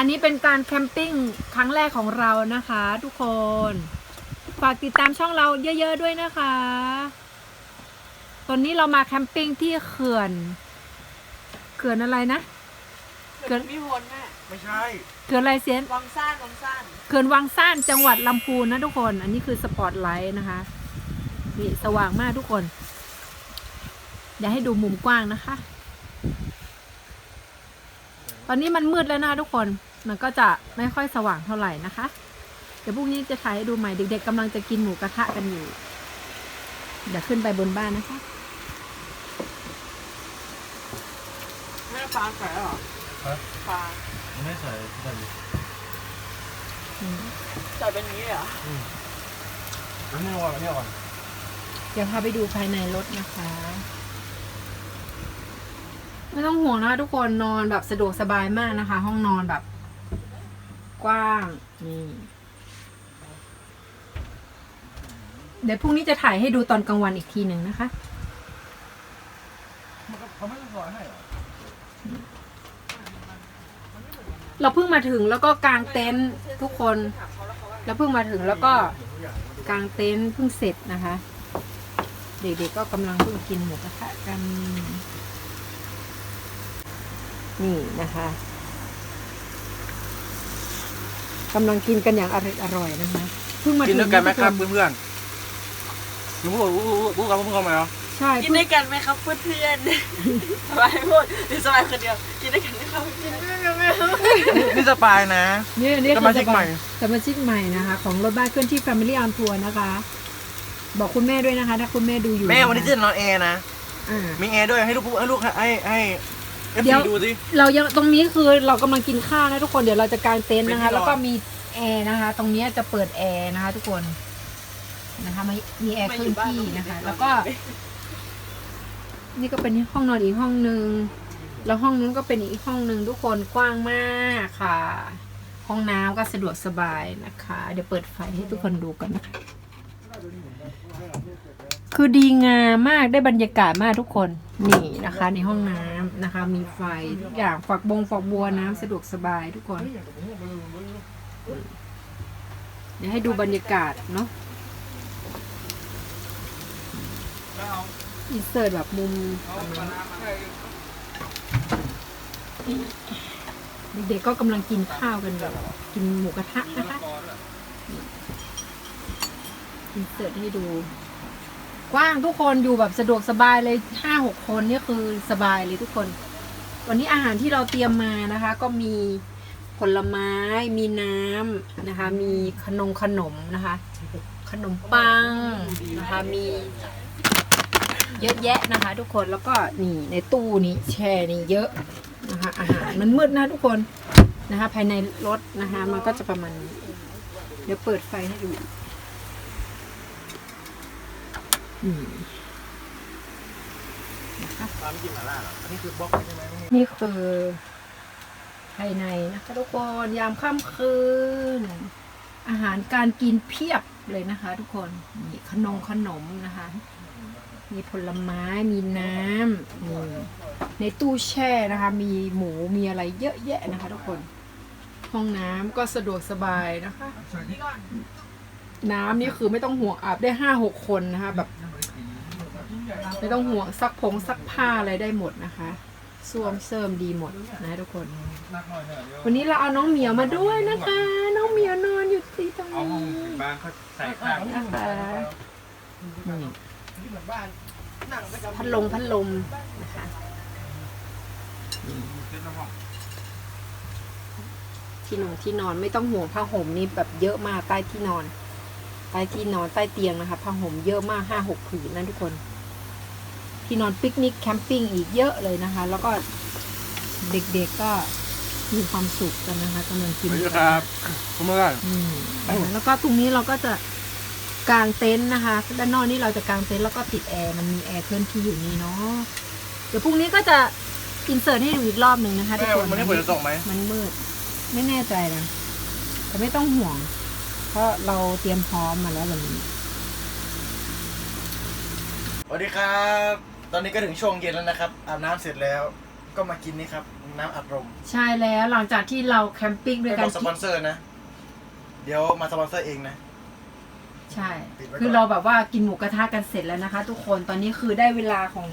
อันนี้เป็นการแคมปิ้งครั้งแรกของเรานะคะ ทุกคน ฝากติดตามช่องเราเยอะ ๆ ด้วยนะคะ ตอนนี้เรามาแคมปิ้งที่เขื่อน เขื่อนอะไรนะ เกิเกิดดมีพลแม่ไม่ใช่ เขื่อนอะไรเซียน วังซ่านวังซ่านเขื่อนวังซ่านจังหวัดลำพูนนะทุกคน อันนี้คือสปอตไลท์นะคะนี่สว่างมากทุกคนอย่าให้ดูมุมกว้างนะคะ ตอนนี้มันมืดแล้วนะทุกคน มันก็จะไม่ค่อยสว่างเท่าไหร่นะคะ เดี๋ยวพรุ่งนี้จะถ่ายให้ดูใหม่เด็ก ๆกำลังจะกินหมูกระทะกันอยู่ เดี๋ยวขึ้นไปบนบ้านนะคะแม่ปลาแฝเหรอฮะปลาไม่ใส่ใส่อืมใส่เป็นอย่างนี้เหรออันนี้ก่อนอันนี้ก่อนเดี๋ยวพาไปดูภายในรถนะคะ ไม่ต้องห่วงนะคะทุกคนนอนแบบสะดวกสบายมากนะคะ ห้องนอนแบบ กว้างนี่เดี๋ยวพรุ่งนี้จะถ่ายให้ดูตอนกลางวันอีกทีหนึ่งนะคะเขาไม่ต้องสอนให้เหรอเราเพิ่งมาถึงแล้วก็กางเต็นท์ทุกคน เราเพิ่งมาถึงแล้วก็กางเต็นท์เพิ่งเสร็จนะคะ เด็กๆก็กำลังเพิ่งกินหมูกระทะกันนี่นะคะ กำลังกินกันอย่างอร่อยอร่อยๆนะคะเพิ่งมากินถึงด้วยกันไหมครับทุกเพื่อนๆรู้รู้รู้รู้กับเพื่อนๆไหมเหรอใช่กินเพิ่งด้วยกันไหมครับเพื่อนๆสบายพูดหรือสบายคนเดียวกินด้วยกันไหมครับกินด้วยกันไหมครับนี่สปายนะนี่นี่สมาชิกใหม่สมาชิกใหม่นะคะ ของรถบ้านเคลื่อนที่ Family on Tour นะคะ บอกคุณแม่ด้วยนะคะ ถ้าคุณแม่ดูอยู่แม่ะคะวันนี้จะนอนแอร์นะอ่ามีแอร์ด้วยให้ลูกให้ลูกให้ให้ เอฟเดี๋ยวดูสิเรายังตรงนี้คือเรากำลังกินข้าวนะทุกคนเดี๋ยวเราจะกางเต็นท์นะคะเป็นที่นอนแล้วก็มีแอร์นะคะ ตรงเนี้ยจะเปิดแอร์นะคะ ทุกคนนะคะมีมีแอร์เคลื่อนที่นะคะ แล้วก็ นี่ก็เป็นห้องนอนอีกห้องหนึ่งแล้วห้องนู้นก็เป็นอีกห้องหนึ่งทุกคนกว้างมากค่ะ ห้องน้ำก็สะดวกสบายนะคะ เดี๋ยวเปิดไฟให้ทุกคนดูกันนะคะ คือดีงามมากได้บรรยากาศมากทุกคนนี่นะคะ ในห้องน้ำนะคะ มีไฟทุกอย่างฝักบงฝักบัวน้ำสะดวกสบายทุกคน เดี๋ยวให้ดูบรรยากาศเนาะอินเสิร์ตแบบมุมเด็กๆก็กำลังกินข้าวกันแบบกินหมูกระทะนะคะอินเสิร์ตให้ดู กว้างทุกคนอยู่แบบสะดวกสบายเลยห้าหกคนนี่คือสบายเลยทุกคน วันนี้อาหารที่เราเตรียมมานะคะ ก็มีผลไม้ มีน้ำนะคะ มีขนมขนมนะคะ ขนมปังนะคะ มีเยอะแยะนะคะ ทุกคนแล้วก็นี่ในตู้นี้แช่นี่เยอะนะคะ อาหารมันมืดนะทุกคนนะคะ ภายในรถนะคะ มันก็จะประมาณนี้เดี๋ยวเปิดไฟให้ดู อืมตามกินหมาล่าเหรออันนี้คือบล็อกใช่ไหมไม่นี่คือภายในนะคะทุกคนยามค่ำคืน อาหารการกินเพียบเลยนะคะ ทุกคนมีขนมขนมนะคะ มีผลไม้มีน้ำนี่ในตู้แช่นะคะ มีหมูมีอะไรเยอะแยะนะคะ ทุกคน ห้องน้ำก็สะดวกสบายนะคะ น้ำนี่คือไม่ต้องห่วงอาบได้ห้าหกคนนะคะแบบ ไม่ต้องห่วงซักผงซักผ้าอะไรได้หมดนะคะส้วมเสริมดีหมดนะทุกคน วันนี้เราเอาน้องเหมียวมาด้วยนะคะ น้องเหมียวนอนอยู่ที่ตรงเอาห้องนี้บ้านเขาใส่ข้าวนะคะนี่เหมือนบ้านหนังประจำพัดลมพัดลมนะคะเป็นห้องที่นอนที่นอนไม่ต้องห่วงผ้าห่มนี่แบบเยอะมากใต้ที่นอน ใต้ที่นอนใต้เตียงนะคะผ้าห่มเยอะมากห้าหกผืนนะทุกคน ที่นอนปิกนิกแคมปิ้งอีกเยอะเลยนะคะ แล้วก็เด็กๆก็มีความสุขกันนะคะกำลังกินสวัสดีครับคุณเมื่อนอืมนะคะแล้วก็ตรงนี้เราก็จะกางเต็นท์นะคะ ด้านนอกนี่เราจะกางเต็นท์แล้วก็ติดแอร์มันมีแอร์เคลื่อนที่อยู่นี่เนาะเดี๋ยวพรุ่งนี้ก็จะอินเสิร์ตให้ดูอีกรอบหนึ่งนะคะทุกแม่คนวันนี้ผมจะส่งไหมมันมืด ไม่แน่ใจนะแต่ไม่ต้องห่วง เพราะเราเตรียมพร้อมมาแล้ววันนี้สวัสดีครับ ตอนนี้ก็ถึงช่วงเย็นแล้วนะครับ อาบน้ำเสร็จแล้วก็มากินนี่ครับ น้ำอัดลมใช่แล้วหลังจากที่เราแคมปิ้งด้วยไม่กับนอกสปอนเซอร์นะ เดี๋ยวมาสปอนเซอร์เองนะ ใช่ ปิดไว้ก่อน คือเราแบบว่ากินหมูกระทะกันเสร็จแล้วนะคะ ทุกคนตอนนี้คือได้เวลาของ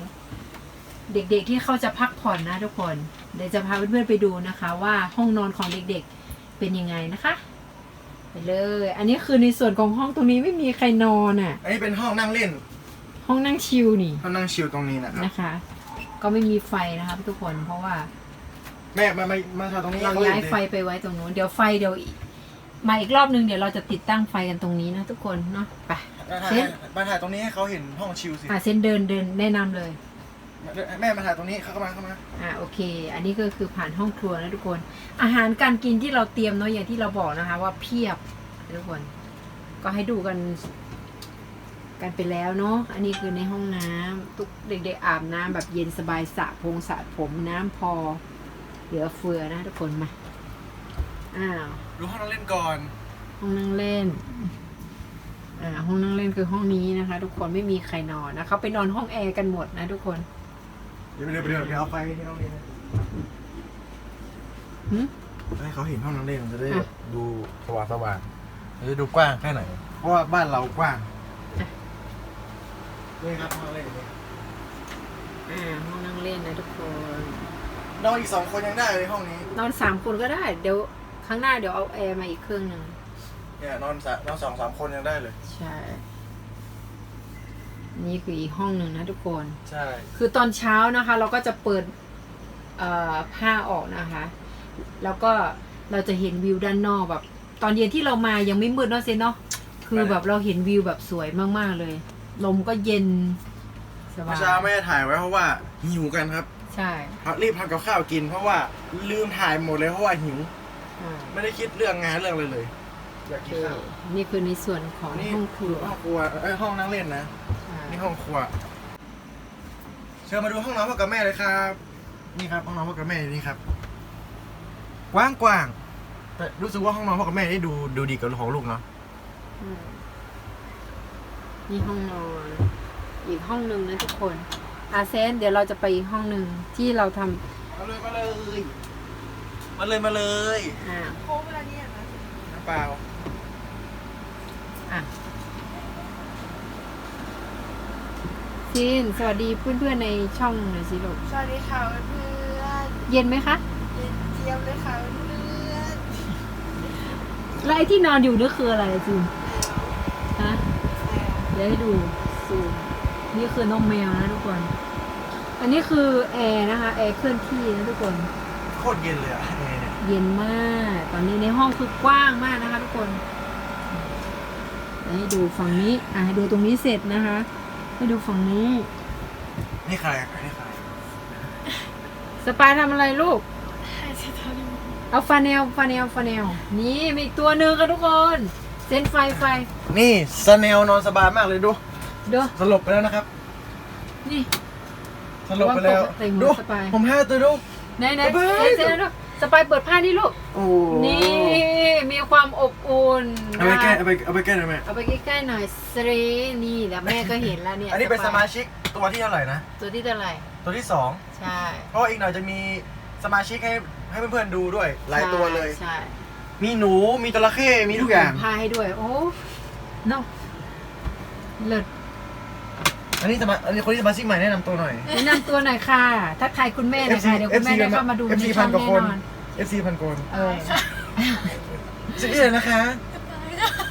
เด็กๆที่เขาจะพักผ่อนนะทุกคน เดี๋ยวจะพาเพื่อนๆไปดูนะคะ ว่าห้องนอนของเด็กๆเป็นยังไงนะคะ ไปเลย อันนี้คือในส่วนของห้องตรงนี้ไม่มีใครนอนอะ อันนี้เป็นห้องนั่งเล่น ห้องนั่งชิลนี่ห้องนั่งชิลตรงนี้นะครับนะคะ ก็ไม่มีไฟนะคะทุกคนเพราะว่าแม่มามามาถ่ายตรงนี้เราขย้ายห็นไฟไปไว้ตรงนู้นเดี๋ยวไฟเดี๋ยวอีกมาอีกรอบนึงเดี๋ยวเราจะติดตั้งไฟกันตรงนี้นะทุกคนเนาะไปมาถ่ายเซ็นมาถ่ายตรงนี้ให้เขาเห็นห้องชิลสิอะเส้นเดินเดินแนะนำเลย แม่มาถ่ายตรงนี้เข้ามาเข้ามาอะโอเค อันนี้ก็คือผ่านห้องครัวนะทุกคน อาหารการกินที่เราเตรียมเนาะอย่างที่เราบอกนะคะ ว่าเพียบทุกคน ก็ให้ดูกันกันไปแล้วเนาะ อันนี้คือในห้องน้ำทุกเด็กๆอาบน้ำแบบเย็นสบายสระพงสระผมน้ำพอ เหลือเฟือนะทุกคนมา อ้าวดูห้องนั่งเล่นก่อน ห้องนั่งเล่น อ่า ห้องนั่งเล่นคือห้องนี้นะคะ ทุกคนไม่มีใครนอนนะเขาไปนอนห้องแอร์กันหมดนะทุกคน เดี๋ยวเดี๋ยวเดี๋ยวเดี๋ยวเอาไฟที่ห้องนี้นะหึให้เขาเห็นห้องนั่งเล่นมันจะได้อะ ดูสว่างสว่างมันจะดูกว้างแค่ไหน เพราะว่าบ้านเรากว้างอะนี่ครับห้องเล่นนี่อ่าห้องนั่งเล่นนะทุกคน นอนอีกสองคนยังได้เลยห้องนี้นอนสามคนก็ได้ เดี๋ยวข้างหน้าเดี๋ยวเอาแอร์มาอีกเครื่องหนึ่งเนี่ยนอนสะนอนสองสามคนยังได้เลย ใช่ นี่คืออีกห้องหนึ่งนะทุกคน ใช่ คือตอนเช้านะคะ เราก็จะเปิดเอ่อผ้าออกนะคะ แล้วก็เราจะเห็นวิวด้านนอกแบบ ตอนเย็นที่เรามายังไม่มืดเนาะเซนเนาะคือแบบเราเห็นวิวแบบสวยมากๆเลย ลมก็เย็นสบาเมื่อยเช้าไม่ได้ถ่ายไว้เพราะว่าหิวกันครับ ใช่รีบทำกับข้าวกิน เพราะว่าลืมถ่ายหมดเลยเพราะว่าหิวอ่าไม่ได้คิดเรื่องงานเรื่องอะไรเลยอยากโอกิเคนข้าวนี่คือในส่วนของนี่ห้องครัวห้องครัวเอ้ยห้องนั่งเล่นนะใช่ นี่ห้องครัว เชิญมาดูห้องนอนพ่อกับแม่เลยครับ นี่ครับห้องนอนพ่อกับแม่นี่ครับ กว้างกว้างๆแต่รู้สึกว่าห้องนอนพ่อกับแม่นี่ดูดูดีกว่าของลูกเนาะอืมนี่ห้องนอน อีกห้องหนึ่งนะทุกคนอาเซนเดี๋ยวเราจะไปอีกห้องหนึ่งที่เราทำมาเลยมาเลย มาเลยมาเลยอ่าโค้งเวลานี้นะน้ำเปล่า อะ ซินสวัสดีเพื่อนๆในช่องหน่อยสิลูกสวัสดีค่ะเพื่อนเย็นไหมคะเย็นเจี๊ยบเลยค่ะเพื่อนแล้วไอ้ที่นอนอยู่นี่คืออะไรซินฮะแมวเดี๋ยวให้ดูซูมนี่คือน้องแมวนะทุกคน อันนี้คือแอร์นะคะแอร์เคลื่อนที่นะทุกคน โคตรเย็นเลยอะแอร์เนี่ยเย็นมาก ตอนนี้ในห้องคือกว้างมากนะคะ ทุกคนให้ดูฝั่งนี้ อะให้ดูตรงนี้เสร็จนะคะ ให้ดูฝั่งนี้ นี่ใครอะนี่ใครสปายทำอะไรลูกให้เสร็จตอนนี้เอาฟาเนลฟาเนลฟาเนลนี่มีอีกตัวหนึ่งค่ะทุกคนเส้นไฟไฟนี่สเนลนอนสบายมากเลยดูเด้อสลบไปแล้วนะครับ นี่สลบไปแล้ววางตกใส่หัวดูสบายผมให้ตัวดู ไหนไหนเบ้ยเส้นเส้นลูกสปายเปิดผ้านี่ลูกโอ้นี่มี ความอบอุ่นเอาไปแก้นะคะเอาไปเอาไปแก้หน่อยแม่เอาไปใกล้ๆหน่อยสเรนี่แล้วแม่ก็เห็นแล้วเนี่ยอันนี้เป็นสปยมาชิกตัวที่เท่าไหร่นะ ตัวที่เท่าไหร่ตัวที่สองใช่เพราะว่าอีกหน่อยจะมีสมาชิกให้ให้เพื่อนๆดูด้วย หลายตัวเลย ใช่มีหนูมีจระเข้มีทุกอย่าง พาให้ด้วย โอ้เนาะเลิศอันนี้สมาอันนี้คนที่สมาชิกใหม่แนะนำตัวหน่อย แนะนำตัวหน่อยค่ะ ทักทายคุณแม่หน่อยค่ะ เดี๋ยวคุณแม่ได้เข้ามาดูใน FC ช่พัอนงกว่าแน่คนนอน FC พันโกนเออ ชื่ออะไรนะคะ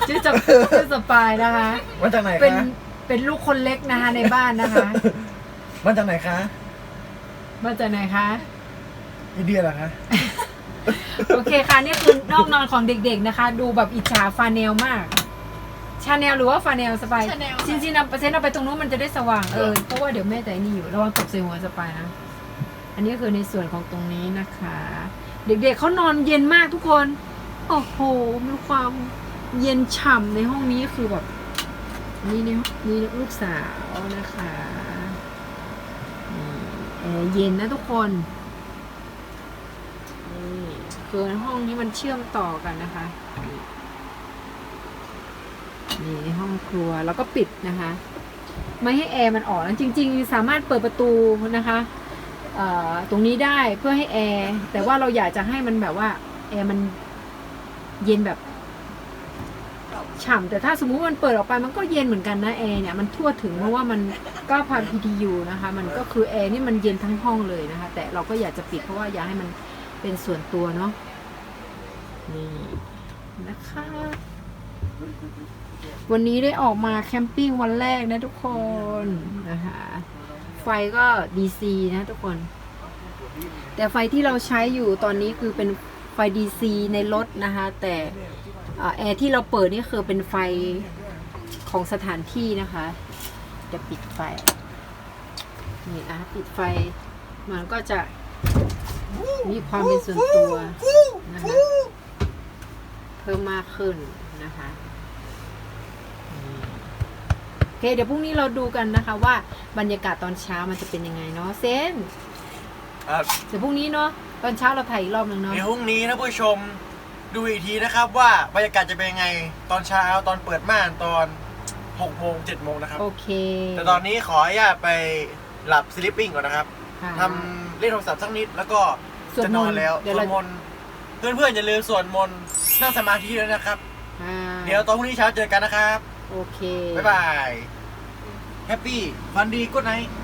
ชื่อจะชื่อสปายนะคะ มาจากไหนเป็นคะเป็นลูกคนเล็กนะคะในบ้านนะคะ มาจากไหนคะมาจากไหนคะ อินเดียเหรอคะโอเคค่ะ นี่คือนอกนอนของเด็กๆนะคะ ดูแบบอิจฉาฟาเนลมากชาแนลหรือว่าฟาเนลสปายจริงๆนำเปอร์เซ็นต์เอาไปตรงนู้นมันจะได้สว่างเออเพราะว่าเดี๋ยวแม่แต่นี่อยู่ระวังตกใส่หัวสปายนะอันนี้คือในส่วนของตรงนี้นะคะ เด็กๆเขานอนเย็นมากทุกคน โอ้โหมีความเย็นฉ่ำในห้องนี้คือแบบนี่นี่นี่ลูกสาวนะคะแอร์เย็นนะทุกคนนี่คือห้องนี้มันเชื่อมต่อกันนะคะนี่ห้องครัวแล้วก็ปิดนะคะ ไม่ให้แอร์มันออกจริง ๆ สามารถเปิดประตูนะคะตรงนี้ได้เพื่อให้แอร์แต่ว่าเราอยากจะให้มันแบบว่าแอร์มัน เย็นแบบฉ่ำแต่ถ้าสมมุติมันเปิดออกไปมันก็เย็นเหมือนกันนะแอร์เนี่ยมันทั่วถึงเพราะว่ามัน9,000 PTU นะคะ มันก็คือแอร์นี่มันเย็นทั้งห้องเลยนะคะ แต่เราก็อยากจะปิดเพราะว่าอยากให้มันเป็นส่วนตัวเนาะนี่นะคะ วันนี้ได้ออกมาแคมปิ้งวันแรกนะทุกคนนะคะไฟก็ DC นะทุกคน แต่ไฟที่เราใช้อยู่ตอนนี้คือเป็นไฟ DC ในรถนะคะ แต่อ่าแอร์ที่เราเปิดนี่คือเป็นไฟของสถานที่นะคะจะปิดไฟนี่นะปิดไฟมันก็จะมีความเป็นส่วนตัวนะคะเพิ่มมากขึ้นนะคะโอเคเดี๋ยวพรุ่งนี้เราดูกันนะคะว่าบรรยากาศตอนเช้ามันจะเป็นยังไงเนาะเซนครับเดี๋ยวพรุ่งนี้เนาะ ตอนเช้าเราถ่ายอีกรอบหนึ่งเนาะเดี๋ยวพรุ่งนี้นะผู้ชมดูอีกทีนะครับว่าบรรยากาศจะเป็นยังไงตอนเช้าตอนเปิดม่านตอน6โมง7โมงนะครับ โอเคแต่ตอนนี้ขออนุญาตไปหลับสลิปปิ้งก่อนนะครับค่ะ ทำเล่นโทรศัพท์สักนิดแล้วก็สวดจะมนนต์อนแล้วเดี๋สยววเรา ดมนต์เพื่อนๆอย่าลืมสวดมนต์นั่งสมาธิด้วยนะครับ อ่าเดี๋ยวตอนพรุ่งนี้เช้าเจอกันนะครับ โอเค บ๊ายบาย แฮปปี้วันดีกุ๊ดไนท์จุ๊บๆ